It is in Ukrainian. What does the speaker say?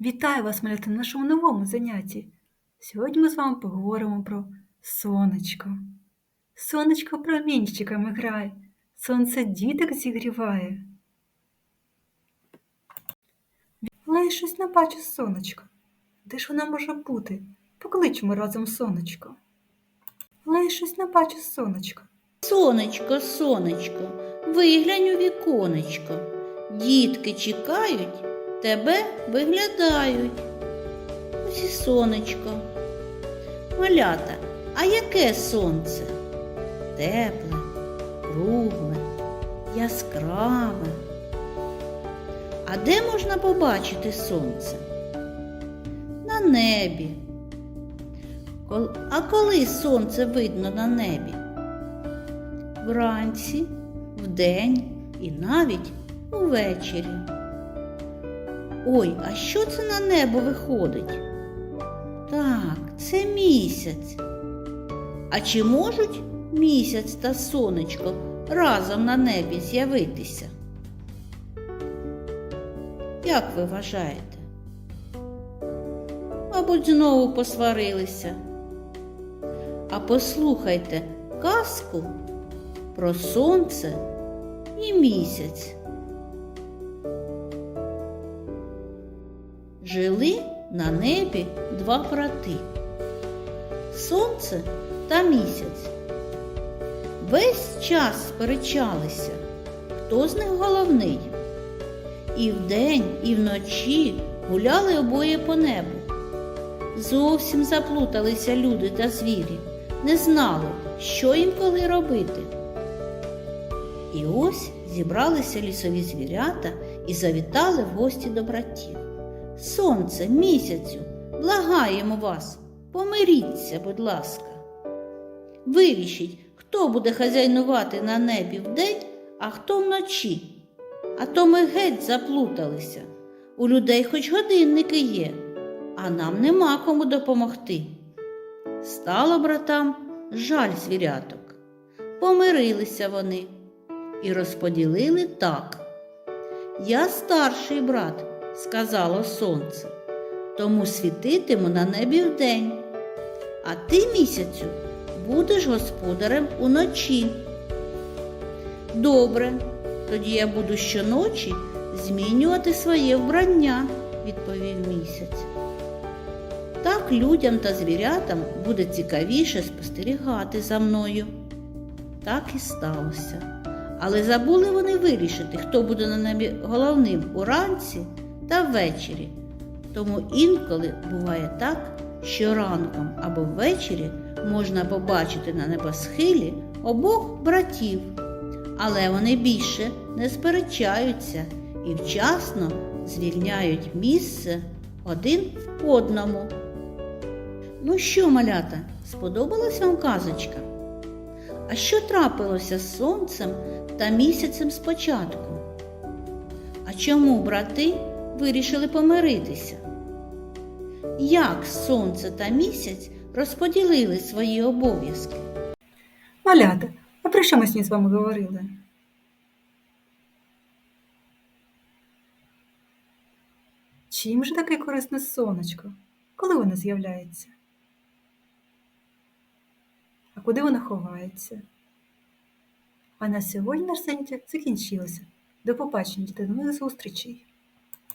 Вітаю вас, малята, на нашому новому занятті. Сьогодні ми з вами поговоримо про сонечко. Сонечко промінчиками грає, сонце діток зігріває. Але я щось не бачу сонечко. Де ж вона може бути? Покличемо разом сонечко. Але я щось не бачу сонечко. Сонечко, сонечко, виглянь у віконечко. Дітки чекають, тебе виглядають. Ось сонечко. Малята, а яке сонце? Тепле, кругле, яскраве. А де можна побачити сонце? На небі. А коли сонце видно на небі? вранці, вдень і навіть увечері. Ой, а що це на небо виходить? Так, це місяць. А чи можуть місяць та сонечко разом на небі з'явитися? Як ви вважаєте? Мабуть, знову посварилися. А послухайте казку про сонце і місяць. Жили на небі два брати сонце та місяць. Весь час сперечалися, хто з них головний. І вдень, і вночі гуляли обоє по небу. Зовсім заплуталися люди та звірі, не знали, що їм коли робити. І ось зібралися лісові звірята і завітали в гості до братів. Сонце, місяцю, благаємо вас, помиріться, будь ласка. Вирішіть, хто буде хазяйнувати на небі вдень, а хто вночі. А то ми геть заплуталися. У людей хоч годинники є, а нам нема кому допомогти. Стало братам жаль звіряток. Помирилися вони і розподілили так. Я старший брат, сказало сонце, тому світитиму на небі вдень, а ти місяцю будеш господарем уночі. Добре, тоді я буду щоночі змінювати своє вбрання, відповів місяць. Так людям та звірятам буде цікавіше спостерігати за мною. Так і сталося. Але забули вони вирішити, хто буде на небі головним уранці та ввечері. Тому інколи буває так, що ранком або ввечері можна побачити на небосхилі обох братів, але вони більше не сперечаються і вчасно звільняють місце один одному. Ну що, малята, сподобалась вам казочка? А що трапилося з сонцем та місяцем спочатку? А чому брати вирішили помиритися? Як сонце та місяць розподілили свої обов'язки? Малята, а про що ми сьогодні з вами говорили? Чим же таке корисне сонечко? Коли воно з'являється? А куди воно ховається? А на сьогодні заняття закінчилося. До побачення, до нових зустрічей!